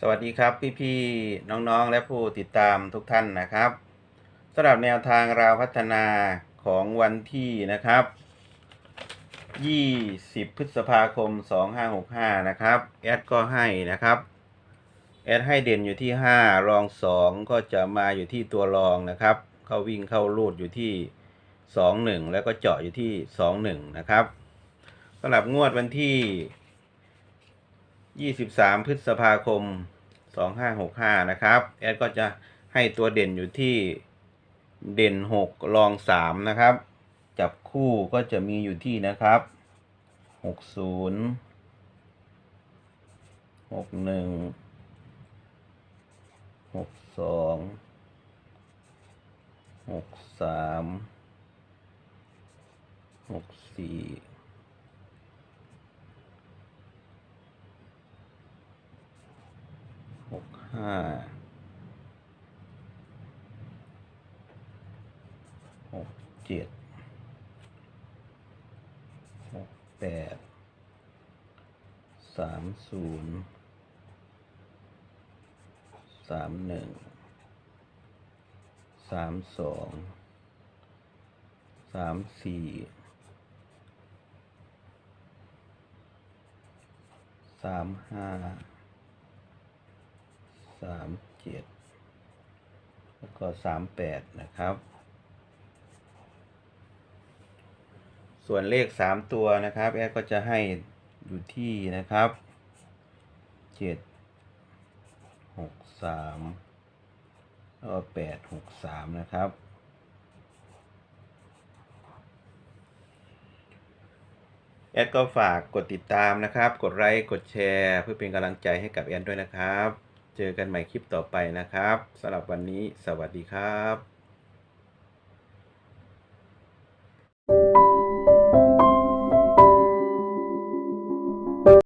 สวัสดีครับพี่ๆน้องๆ และผู้ติดตามทุกท่านนะครับสำหรับแนวทางราวพัฒนาของวันที่นะครับ 20 พฤษภาคม 2565 นะครับแอดก็ให้นะครับแอดให้เด่นอยู่ที่ 5 รอง 2 ก็จะมาอยู่ที่ตัวรองนะครับ เข้าวิ่งเข้าลูดอยู่ที่ 21 แล้วก็เจาะอยู่ที่ 21 นะครับสำหรับงวดวันที่ 23 พฤษภาคม 2565 นะครับ แอดก็จะให้ตัวเด่นอยู่ที่เด่น 6 รอง 3 นะครับ จับคู่ก็จะมีอยู่ที่นะครับ 60 61 62 63 64 หกห้าหกเจ็ดหกแปดสามศูนย์สามหนึ่งสามสองสามสี่สามห้า สามเจ็ดแล้วก็สามแปดนะครับ ส่วนเลขสามตัวนะครับ แอดก็จะให้อยู่ที่นะครับเจ็ดหกสามแล้วก็แปดหกสามนะครับแอดก็ฝากกดติดตามนะครับ กดไลค์ กดแชร์ เพื่อเป็นกำลังใจให้กับแอดด้วยนะครับ เจอกันใหม่คลิปต่อไปนะครับสำหรับวันนี้สวัสดีครับ